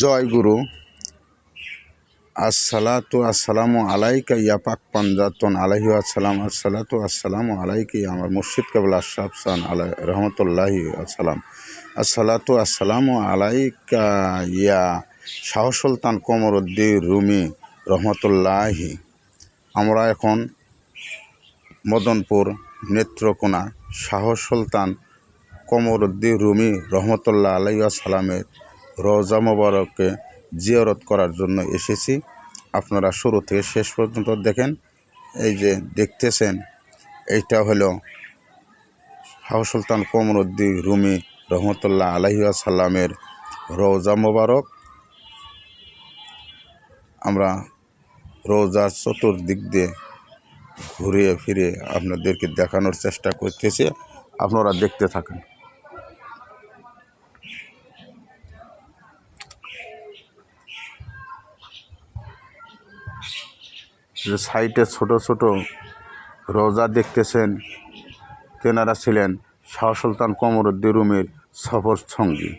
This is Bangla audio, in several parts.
জয় গুরু। আসসালাতু আসসালামু আলাইকা ইয়া পাক পাঞ্জাতন আলাইহি আসসালাম আসসালাতু আসসালামু আলাইকা আমার মুর্শিদ কেবল আশরাফ সান আলাই রহমতুল্লাহি আসসালাম আসসালাতু আসসালামু আলাইকা ইয়া শাহ সুলতান কমরুদ্দিন রুমি রহমতুল্লাহি। আমরা এখন মদনপুর নেত্রকোনা শাহ সুলতান কমরুদ্দিন রুমি রহমতুল্লাহ আলাইয়া সালামের রোজা মোবারককে জিয়ারত করার জন্য এসেছি। আপনারা শুরু থেকে শেষ পর্যন্ত দেখেন। এই যে দেখতেছেন, এইটা হলো শাহ সুলতান কমরুদ্দিন রুমি রহমতুল্লাহ আলাইয়া সাল্লামের রোজা মোবারক। আমরা রোজার চতুর্দিক দিয়ে ঘুরিয়ে ফিরে আপনাদেরকে দেখানোর চেষ্টা করতেছি। আপনারা দেখতে থাকেন। সাইটে ছোট ছোট রোজা দেখতেছেন তেনারা ছিলেন শাহ সুলতান কমরুদ্দি রুমের সফর সঙ্গী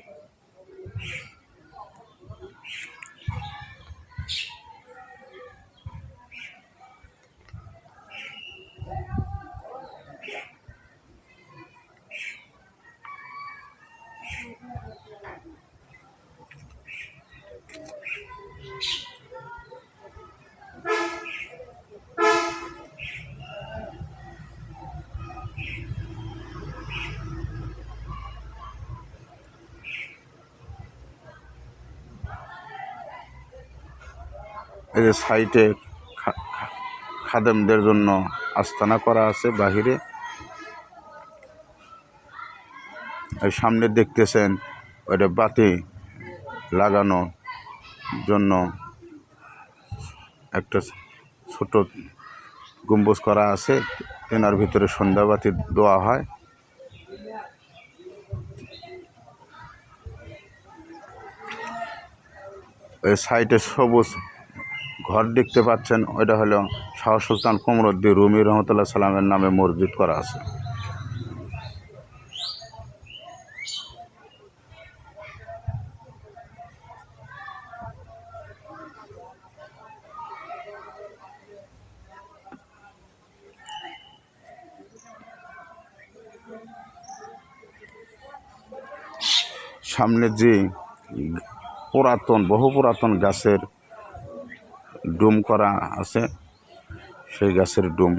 এই যে সাইটে খাদেমদের জন্য আস্তানা করা আছে বাহিরে। এই সামনে দেখতেছেন, ওইটা বাতি লাগানোর জন্য একটা ছোট গম্বুজ করা আছে, এনার ভিতরে সন্ধ্যাবাতি দেওয়া হয়। সাইডে সবুজ ঘর দেখতে পাচ্ছেন, ওইটা হলো শাহ সুলতান কমরুদ্দিন রুমি রহমতুল্লাহ সাল্লামের নামে মসজিদ করা আছে। সামনে যে পুরাতন, বহু পুরাতন গাছের ডুম করা আছে। সেই গাছের ডুম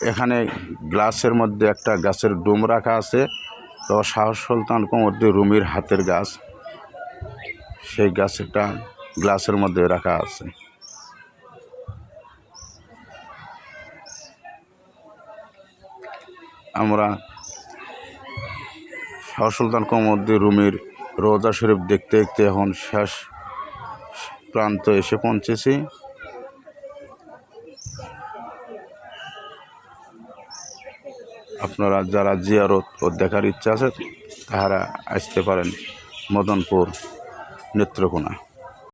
এখানে গ্লাসের মধ্যে একটা গাছের ডুম রাখা আছে। তো শাহ সুলতান কমরদ্দিন রুমির হাতের গাছ। সেই গাছটা গ্লাসের মধ্যে রাখা আছে। আমরা শাহ সুলতান কমরদ্দিন রুমির রোজা শরীফ দেখতে দেখতে এখন শেষ প্রান্ত এসে পৌঁছেছি। আপনারা যারা জিয়ারত ও দেখার ইচ্ছা আছে তাহারা আসতে পারেন মদনপুর নেত্রকোনা।